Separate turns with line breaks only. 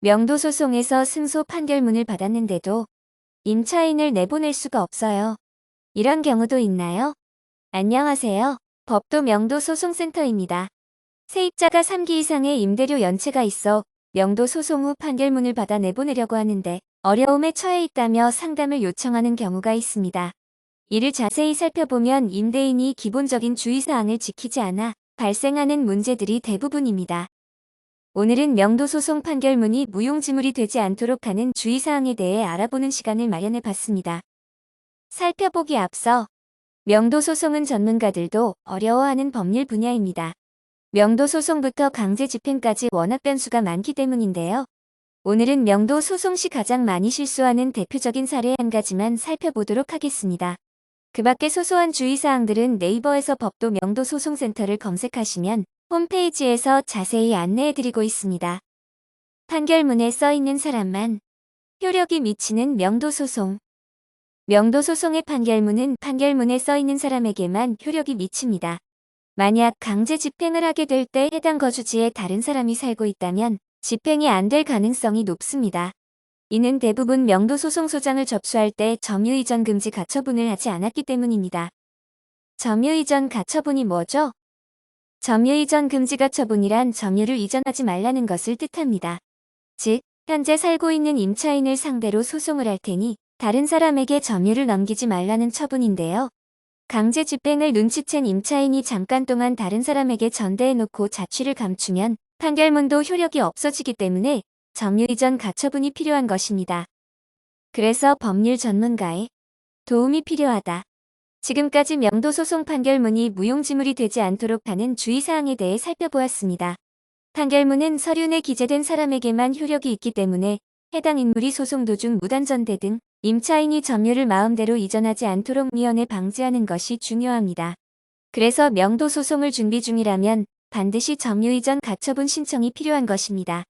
명도 소송에서 승소 판결문을 받았는데도 임차인을 내보낼 수가 없어요. 이런 경우도 있나요? 안녕하세요. 법도 명도 소송센터입니다. 세입자가 3기 이상의 임대료 연체가 있어 명도 소송 후 판결문을 받아 내보내려고 하는데 어려움에 처해 있다며 상담을 요청하는 경우가 있습니다. 이를 자세히 살펴보면 임대인이 기본적인 주의사항을 지키지 않아 발생하는 문제들이 대부분입니다. 오늘은 명도 소송 판결문이 무용지물이 되지 않도록 하는 주의사항에 대해 알아보는 시간을 마련해 봤습니다. 살펴보기 앞서 명도 소송은 전문가들도 어려워하는 법률 분야입니다. 명도 소송부터 강제 집행까지 워낙 변수가 많기 때문인데요. 오늘은 명도 소송 시 가장 많이 실수하는 대표적인 사례 한 가지만 살펴보도록 하겠습니다. 그 밖에 소소한 주의사항들은 네이버에서 법도 명도 소송센터를 검색하시면 홈페이지에서 자세히 안내해드리고 있습니다. 판결문에 써 있는 사람만 효력이 미치는 명도 소송. 명도 소송의 판결문은 판결문에 써 있는 사람에게만 효력이 미칩니다. 만약 강제 집행을 하게 될 때 해당 거주지에 다른 사람이 살고 있다면 집행이 안 될 가능성이 높습니다. 이는 대부분 명도 소송 소장을 접수할 때 점유이전 금지 가처분을 하지 않았기 때문입니다. 점유이전 가처분이 뭐죠? 점유 이전 금지 가 처분이란 점유를 이전하지 말라는 것을 뜻합니다. 즉, 현재 살고 있는 임차인을 상대로 소송을 할 테니 다른 사람에게 점유를 넘기지 말라는 처분인데요. 강제 집행을 눈치챈 임차인이 잠깐 동안 다른 사람에게 전대해놓고 자취를 감추면 판결문도 효력이 없어지기 때문에 점유 이전 가처분이 필요한 것입니다. 그래서 법률 전문가의 도움이 필요하다. 지금까지 명도 소송 판결문이 무용지물이 되지 않도록 하는 주의사항에 대해 살펴보았습니다. 판결문은 서류에 기재된 사람에게만 효력이 있기 때문에 해당 인물이 소송 도중 무단전대 등 임차인이 점유를 마음대로 이전하지 않도록 미연에 방지하는 것이 중요합니다. 그래서 명도 소송을 준비 중이라면 반드시 점유 이전 가처분 신청이 필요한 것입니다.